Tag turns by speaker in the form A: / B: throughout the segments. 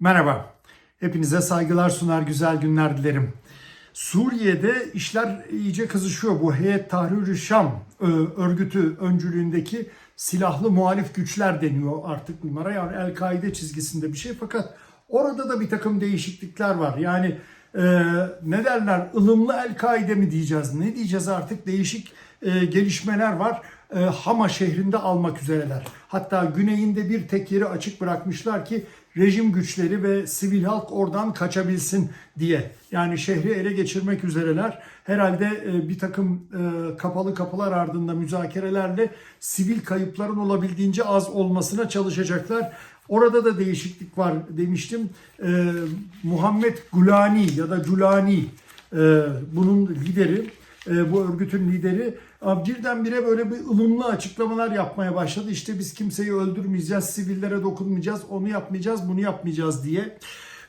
A: Merhaba. Hepinize saygılar sunar, güzel günler dilerim. Suriye'de işler iyice kızışıyor. Bu Heyet Tahrir-i Şam e, örgütü öncülüğündeki silahlı muhalif güçler deniyor artık bunlara. Yani El-Kaide çizgisinde bir şey fakat orada da bir takım değişiklikler var. Yani e, ne derler ılımlı El-Kaide mi diyeceğiz ne diyeceğiz artık değişik e, gelişmeler var. E, Hama şehrinde almak üzereler. Hatta güneyinde bir tek yeri açık bırakmışlar ki rejim güçleri ve sivil halk oradan kaçabilsin diye. Yani şehri ele geçirmek üzereler. Herhalde e, bir takım e, kapalı kapılar ardında müzakerelerle sivil kayıpların olabildiğince az olmasına çalışacaklar. Orada da değişiklik var demiştim. E, Muhammed Gulani ya da Gulani e, bunun lideri bu örgütün lideri birdenbire böyle bir ılımlı açıklamalar yapmaya başladı. İşte biz kimseyi öldürmeyeceğiz, sivillere dokunmayacağız, onu yapmayacağız, bunu yapmayacağız diye.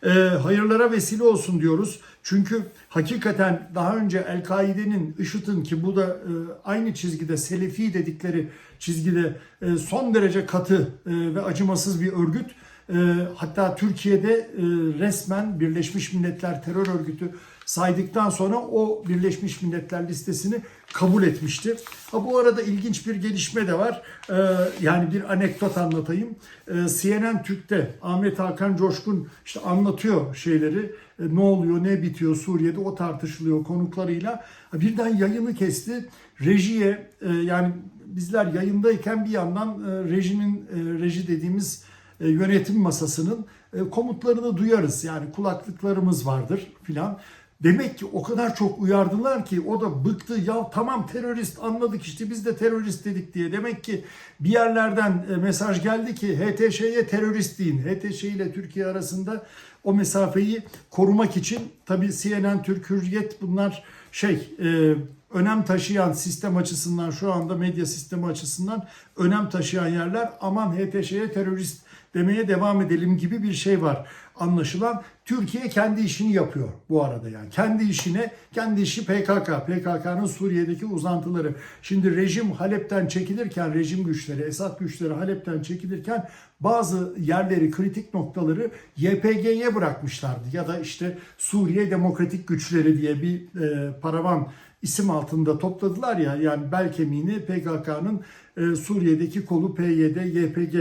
A: E, hayırlara vesile olsun diyoruz. Çünkü hakikaten daha önce El-Kaide'nin, IŞİD'in ki bu da e, aynı çizgide Selefi dedikleri çizgide e, son derece katı e, ve acımasız bir örgüt. E, hatta Türkiye'de e, resmen Birleşmiş Milletler Terör Örgütü saydıktan sonra o Birleşmiş Milletler listesini kabul etmişti. Ha, bu arada ilginç bir gelişme de var. Ee, yani bir anekdot anlatayım. Ee, CNN Türk'te Ahmet Hakan Coşkun işte anlatıyor şeyleri. Ee, ne oluyor, ne bitiyor Suriye'de o tartışılıyor konuklarıyla. Ha, birden yayını kesti. Rejiye e, yani bizler yayındayken bir yandan e, rejinin e, reji dediğimiz e, yönetim masasının e, komutlarını duyarız. Yani kulaklıklarımız vardır filan. Demek ki o kadar çok uyardılar ki o da bıktı. Ya tamam terörist anladık işte biz de terörist dedik diye. Demek ki bir yerlerden e, mesaj geldi ki HTŞ'ye terörist deyin. HTŞ ile Türkiye arasında o mesafeyi korumak için tabii CNN, Türk Hürriyet bunlar şey e, önem taşıyan sistem açısından şu anda medya sistemi açısından önem taşıyan yerler aman HTŞ'ye terörist demeye devam edelim gibi bir şey var anlaşılan. Türkiye kendi işini yapıyor bu arada yani. Kendi işine, kendi işi PKK. PKK'nın Suriye'deki uzantıları. Şimdi rejim Halep'ten çekilirken, rejim güçleri, Esad güçleri Halep'ten çekilirken bazı yerleri, kritik noktaları YPG'ye bırakmışlardı. Ya da işte Suriye Demokratik Güçleri diye bir e, paravan isim altında topladılar ya yani bel kemiğini PKK'nın e, Suriye'deki kolu PYD, YPG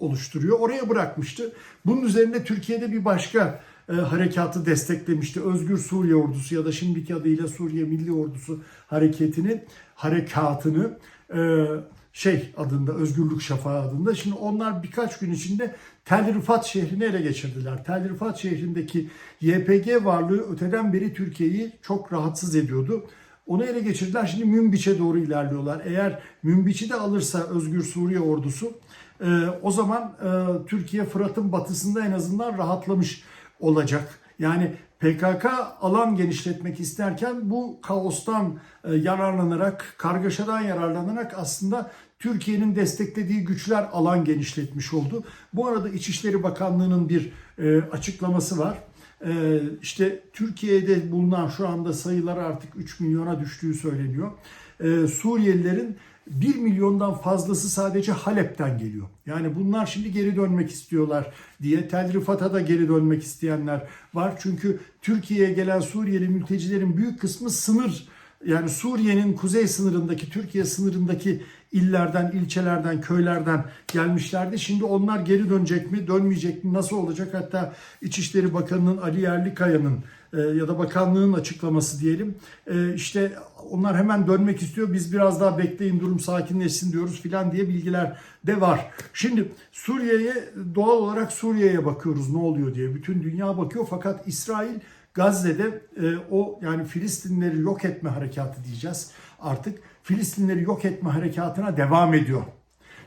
A: oluşturuyor. Oraya bırakmıştı. Bunun üzerine Türkiye'de bir başka e, harekatı desteklemişti. Özgür Suriye Ordusu ya da şimdiki adıyla Suriye Milli Ordusu hareketini, harekatını e, şey adında, Özgürlük Şafağı adında. Şimdi onlar birkaç gün içinde Tel Rifat şehrini ele geçirdiler. Tel Rifat şehrindeki YPG varlığı öteden beri Türkiye'yi çok rahatsız ediyordu. Onu ele geçirdiler. Şimdi Münbiç'e doğru ilerliyorlar. Eğer Münbiç'i de alırsa Özgür Suriye ordusu e, o zaman e, Türkiye Fırat'ın batısında en azından rahatlamış olacak. Yani PKK alan genişletmek isterken bu kaostan e, yararlanarak, kargaşadan yararlanarak aslında Türkiye'nin desteklediği güçler alan genişletmiş oldu. Bu arada İçişleri Bakanlığı'nın bir e, açıklaması var. E, işte Türkiye'de bulunan şu anda sayıları artık 3 milyona düştüğü söyleniyor. E, Suriyelilerin 1 milyondan fazlası sadece Halep'ten geliyor. Yani bunlar şimdi geri dönmek istiyorlar diye Tel Rifat'a da geri dönmek isteyenler var. Çünkü Türkiye'ye gelen Suriyeli mültecilerin büyük kısmı sınır yani Suriye'nin kuzey sınırındaki, Türkiye sınırındaki illerden, ilçelerden, köylerden gelmişlerdi. Şimdi onlar geri dönecek mi, dönmeyecek mi, nasıl olacak? Hatta İçişleri Bakanı'nın Ali Yerlikaya'nın e, ya da bakanlığın açıklaması diyelim. E, işte onlar hemen dönmek istiyor. Biz biraz daha bekleyin durum sakinleşsin diyoruz filan diye bilgiler de var. Şimdi Suriye'ye doğal olarak Suriye'ye bakıyoruz ne oluyor diye. Bütün dünya bakıyor fakat İsrail Gazze'de e, o yani Filistinleri yok etme harekatı diyeceğiz artık. Filistinleri yok etme harekatına devam ediyor.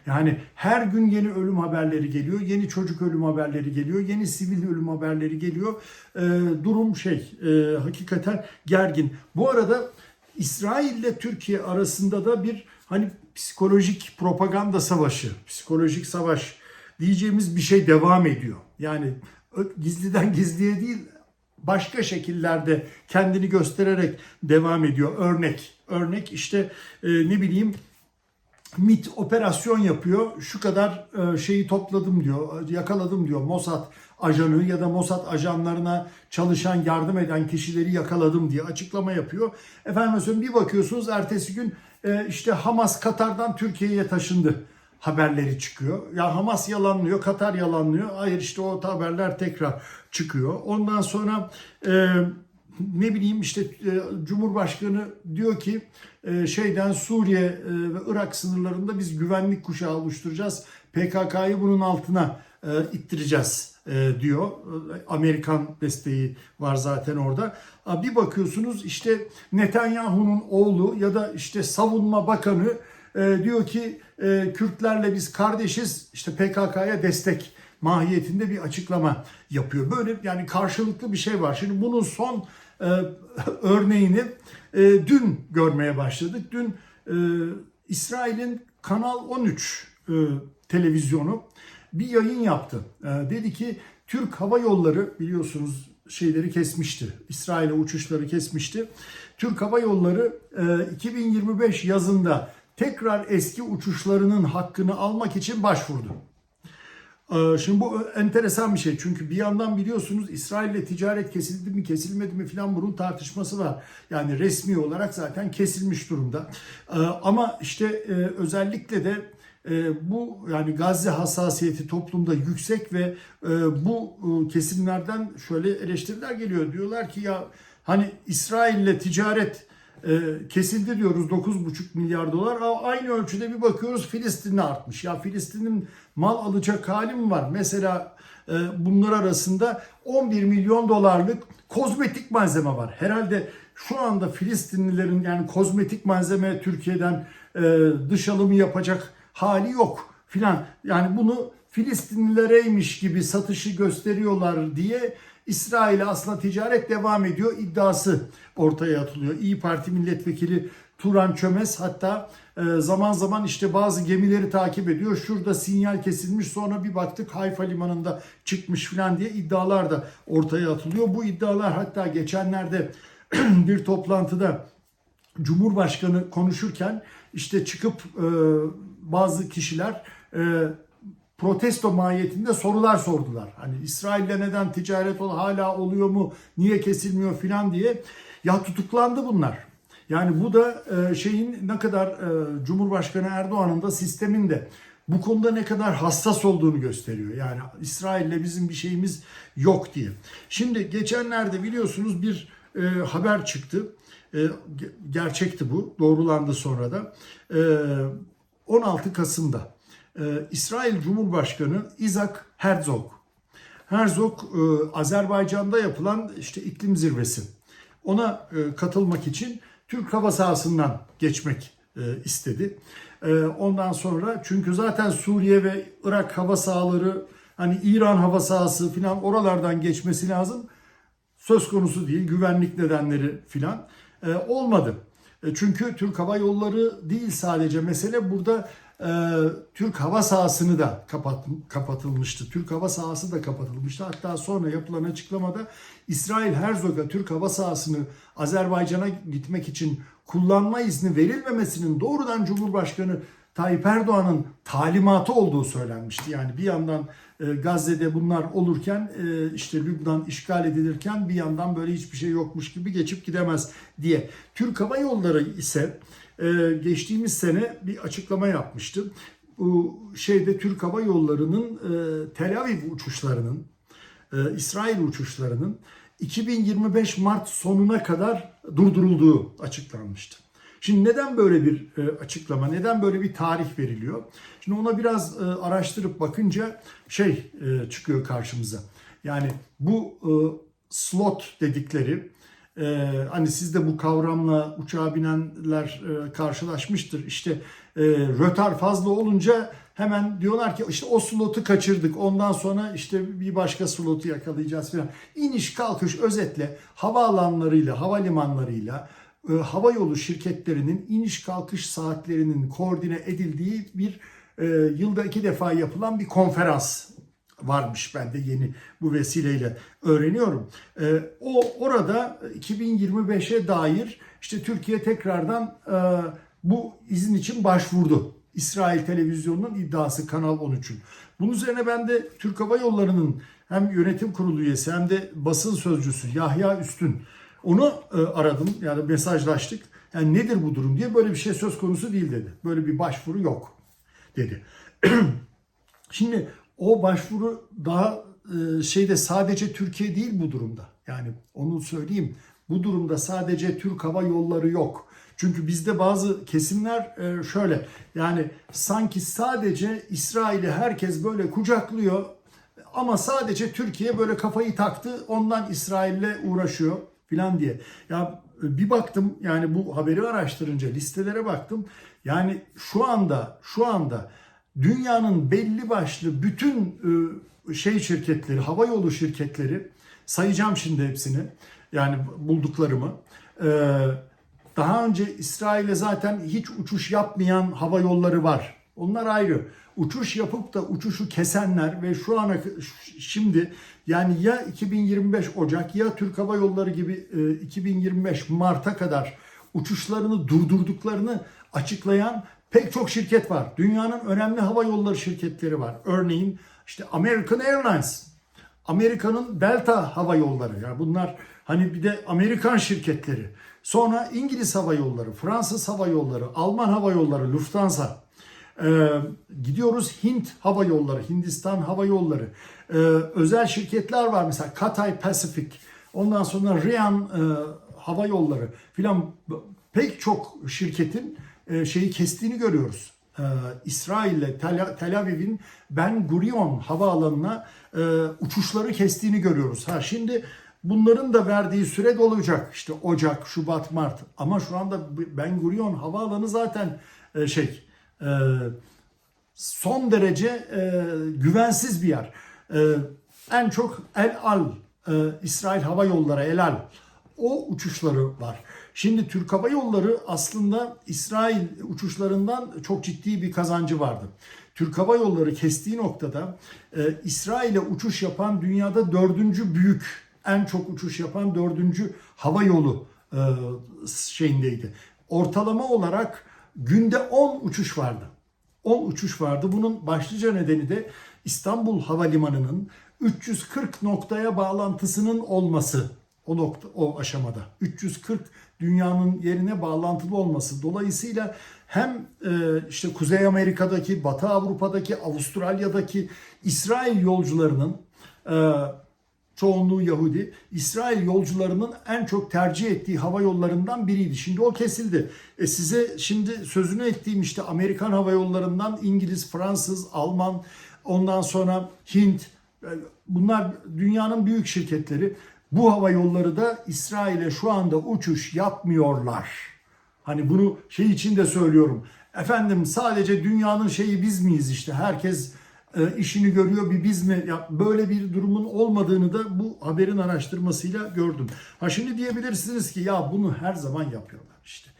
A: Yani her gün yeni ölüm haberleri geliyor, yeni çocuk ölüm haberleri geliyor, yeni sivil ölüm haberleri geliyor. E, durum şey e, hakikaten gergin. Bu arada İsrail ile Türkiye arasında da bir hani psikolojik propaganda savaşı, psikolojik savaş diyeceğimiz bir şey devam ediyor. Yani gizliden gizliye değil başka şekillerde kendini göstererek devam ediyor. Örnek, örnek işte e, ne bileyim MIT operasyon yapıyor. Şu kadar e, şeyi topladım diyor. Yakaladım diyor. Mossad ajanı ya da Mossad ajanlarına çalışan, yardım eden kişileri yakaladım diye açıklama yapıyor. Efendim bir bakıyorsunuz ertesi gün e, işte Hamas Katar'dan Türkiye'ye taşındı haberleri çıkıyor. Ya Hamas yalanlıyor, Katar yalanlıyor. Hayır işte o haberler tekrar çıkıyor. Ondan sonra e, ne bileyim işte e, Cumhurbaşkanı diyor ki e, şeyden Suriye e, ve Irak sınırlarında biz güvenlik kuşağı oluşturacağız. PKK'yı bunun altına e, ittireceğiz e, diyor. Amerikan desteği var zaten orada. Bir bakıyorsunuz işte Netanyahu'nun oğlu ya da işte savunma bakanı e, diyor ki e, Kürtlerle biz kardeşiz işte PKK'ya destek mahiyetinde bir açıklama yapıyor. Böyle yani karşılıklı bir şey var. Şimdi bunun son e, örneğini e, dün görmeye başladık. Dün e, İsrail'in Kanal 13 e, televizyonu bir yayın yaptı. E, dedi ki Türk Hava Yolları biliyorsunuz şeyleri kesmişti. İsrail'e uçuşları kesmişti. Türk Hava Yolları e, 2025 yazında tekrar eski uçuşlarının hakkını almak için başvurdu. Ee, Şimdi bu enteresan bir şey çünkü bir yandan biliyorsunuz İsrail'le ticaret kesildi mi kesilmedi mi filan bunun tartışması var. Yani resmi olarak zaten kesilmiş durumda. Ee, Ama işte e, özellikle de e, bu yani Gazze hassasiyeti toplumda yüksek ve e, bu kesimlerden şöyle eleştiriler geliyor. Diyorlar ki ya hani İsrail'le ticaret e, kesildi diyoruz 9,5 milyar dolar. Ama Aynı ölçüde bir bakıyoruz Filistin'de artmış. Ya Filistin'in mal alacak hali mi var? Mesela e, bunlar arasında 11 milyon dolarlık kozmetik malzeme var. Herhalde şu anda Filistinlilerin yani kozmetik malzeme Türkiye'den e, dış alımı yapacak hali yok filan. Yani bunu Filistinlilereymiş gibi satışı gösteriyorlar diye İsrail'e aslında ticaret devam ediyor iddiası ortaya atılıyor. İyi Parti milletvekili Turan Çömez hatta e, zaman zaman işte bazı gemileri takip ediyor. Şurada sinyal kesilmiş sonra bir baktık Hayfa limanında çıkmış falan diye iddialar da ortaya atılıyor. Bu iddialar hatta geçenlerde bir toplantıda Cumhurbaşkanı konuşurken işte çıkıp e, bazı kişiler e, protesto mahiyetinde sorular sordular. Hani İsrail'le neden ticaret ol hala oluyor mu, niye kesilmiyor filan diye. Ya tutuklandı bunlar. Yani bu da e, şeyin ne kadar e, Cumhurbaşkanı Erdoğan'ın da sistemin de bu konuda ne kadar hassas olduğunu gösteriyor. Yani İsrail'le bizim bir şeyimiz yok diye. Şimdi geçenlerde biliyorsunuz bir e, haber çıktı. E, ge- gerçekti bu. Doğrulandı sonra da. E, 16 Kasım'da e, İsrail Cumhurbaşkanı Isaac Herzog. Herzog e, Azerbaycan'da yapılan işte iklim zirvesi. Ona e, katılmak için Türk hava sahasından geçmek e, istedi. Ondan sonra çünkü zaten Suriye ve Irak hava sahaları hani İran hava sahası falan oralardan geçmesi lazım söz konusu değil. Güvenlik nedenleri filan olmadı. Çünkü Türk Hava Yolları değil sadece mesele burada e, Türk hava sahasını da kapat, kapatılmıştı. Türk hava sahası da kapatılmıştı. Hatta sonra yapılan açıklamada İsrail Herzog'a Türk hava sahasını Azerbaycan'a gitmek için kullanma izni verilmemesinin doğrudan Cumhurbaşkanı Tayyip Erdoğan'ın talimatı olduğu söylenmişti. Yani bir yandan e, Gazze'de bunlar olurken e, işte Lübnan işgal edilirken bir yandan böyle hiçbir şey yokmuş gibi geçip gidemez diye. Türk Hava Yolları ise geçtiğimiz sene bir açıklama yapmıştı. Bu şeyde Türk Hava Yolları'nın e, Tel Aviv uçuşlarının e, İsrail uçuşlarının 2025 Mart sonuna kadar durdurulduğu açıklanmıştı. Şimdi neden böyle bir e, açıklama, neden böyle bir tarih veriliyor? Şimdi ona biraz araştırıp bakınca şey çıkıyor karşımıza. Yani bu slot dedikleri e, hani siz de bu kavramla uçağa binenler e, karşılaşmıştır. İşte e, rötar fazla olunca hemen diyorlar ki işte o slotu kaçırdık. Ondan sonra işte bir başka slotu yakalayacağız falan. İniş kalkış özetle havaalanlarıyla, havalimanlarıyla e, hava yolu şirketlerinin iniş kalkış saatlerinin koordine edildiği bir e, yılda iki defa yapılan bir konferans varmış ben de yeni bu vesileyle öğreniyorum. E, o orada 2025'e dair işte Türkiye tekrardan e, bu izin için başvurdu. İsrail televizyonunun iddiası Kanal 13'ün. Bunun üzerine ben de Türk Hava Yolları'nın hem yönetim kurulu üyesi hem de basın sözcüsü Yahya Üstün onu e, aradım yani mesajlaştık. Yani nedir bu durum diye böyle bir şey söz konusu değil dedi. Böyle bir başvuru yok dedi. Şimdi o başvuru daha e, şeyde sadece Türkiye değil bu durumda. Yani onu söyleyeyim. Bu durumda sadece Türk Hava Yolları yok. Çünkü bizde bazı kesimler e, şöyle yani sanki sadece İsrail'i herkes böyle kucaklıyor ama sadece Türkiye böyle kafayı taktı ondan İsrail'le uğraşıyor filan diye. Ya e, bir baktım yani bu haberi araştırınca listelere baktım. Yani şu anda şu anda dünyanın belli başlı bütün e, şey şirketleri, hava yolu şirketleri sayacağım şimdi hepsini. Yani bulduklarımı. E, Daha önce İsrail'e zaten hiç uçuş yapmayan hava yolları var. Onlar ayrı. Uçuş yapıp da uçuşu kesenler ve şu ana şimdi yani ya 2025 Ocak ya Türk Hava Yolları gibi e, 2025 Mart'a kadar uçuşlarını durdurduklarını açıklayan pek çok şirket var. Dünyanın önemli hava yolları şirketleri var. Örneğin işte American Airlines, Amerika'nın Delta Hava Yolları. Yani bunlar hani bir de Amerikan şirketleri. Sonra İngiliz Hava Yolları, Fransız Hava Yolları, Alman Hava Yolları, Lufthansa. Ee, gidiyoruz Hint Hava Yolları, Hindistan Hava Yolları. Ee, özel şirketler var mesela Cathay Pacific. Ondan sonra Riyan e, Hava Yolları filan pek çok şirketin şeyi kestiğini görüyoruz. Ee, İsrail'le Tel, Aviv'in Ben Gurion havaalanına e, uçuşları kestiğini görüyoruz. Ha şimdi bunların da verdiği süre dolacak. İşte Ocak, Şubat, Mart. Ama şu anda Ben Gurion havaalanı zaten e, şey e, son derece e, güvensiz bir yer. E, en çok El Al, e, İsrail Hava Yolları El Al o uçuşları var. Şimdi Türk Hava Yolları aslında İsrail uçuşlarından çok ciddi bir kazancı vardı. Türk Hava Yolları kestiği noktada e, İsrail'e uçuş yapan dünyada dördüncü büyük, en çok uçuş yapan dördüncü hava yolu e, şeyindeydi. Ortalama olarak günde 10 uçuş vardı. 10 uçuş vardı. Bunun başlıca nedeni de İstanbul Havalimanı'nın 340 noktaya bağlantısının olması o nokta o aşamada 340 dünyanın yerine bağlantılı olması dolayısıyla hem e, işte Kuzey Amerika'daki, Batı Avrupa'daki, Avustralya'daki İsrail yolcularının e, çoğunluğu Yahudi, İsrail yolcularının en çok tercih ettiği hava yollarından biriydi. Şimdi o kesildi. E size şimdi sözünü ettiğim işte Amerikan hava yollarından İngiliz, Fransız, Alman, ondan sonra Hint, e, bunlar dünyanın büyük şirketleri. Bu hava yolları da İsrail'e şu anda uçuş yapmıyorlar. Hani bunu şey için de söylüyorum. Efendim sadece dünyanın şeyi biz miyiz işte herkes e, işini görüyor bir biz mi? Ya böyle bir durumun olmadığını da bu haberin araştırmasıyla gördüm. Ha şimdi diyebilirsiniz ki ya bunu her zaman yapıyorlar işte.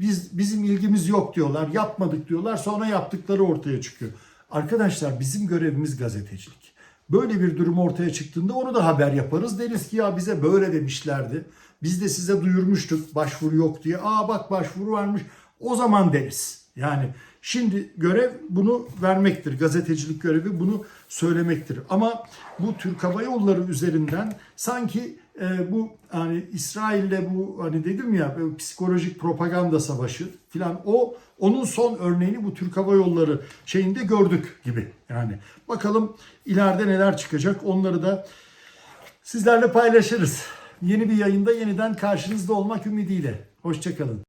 A: Biz bizim ilgimiz yok diyorlar, yapmadık diyorlar. Sonra yaptıkları ortaya çıkıyor. Arkadaşlar bizim görevimiz gazetecilik. Böyle bir durum ortaya çıktığında onu da haber yaparız. Deriz ki ya bize böyle demişlerdi. Biz de size duyurmuştuk başvuru yok diye. Aa bak başvuru varmış. O zaman deriz. Yani şimdi görev bunu vermektir. Gazetecilik görevi bunu söylemektir. Ama bu Türk Hava Yolları üzerinden sanki e, bu hani İsrail'le bu hani dedim ya psikolojik propaganda savaşı filan o onun son örneğini bu Türk Hava Yolları şeyinde gördük gibi. Yani bakalım ileride neler çıkacak onları da sizlerle paylaşırız. Yeni bir yayında yeniden karşınızda olmak ümidiyle. Hoşçakalın.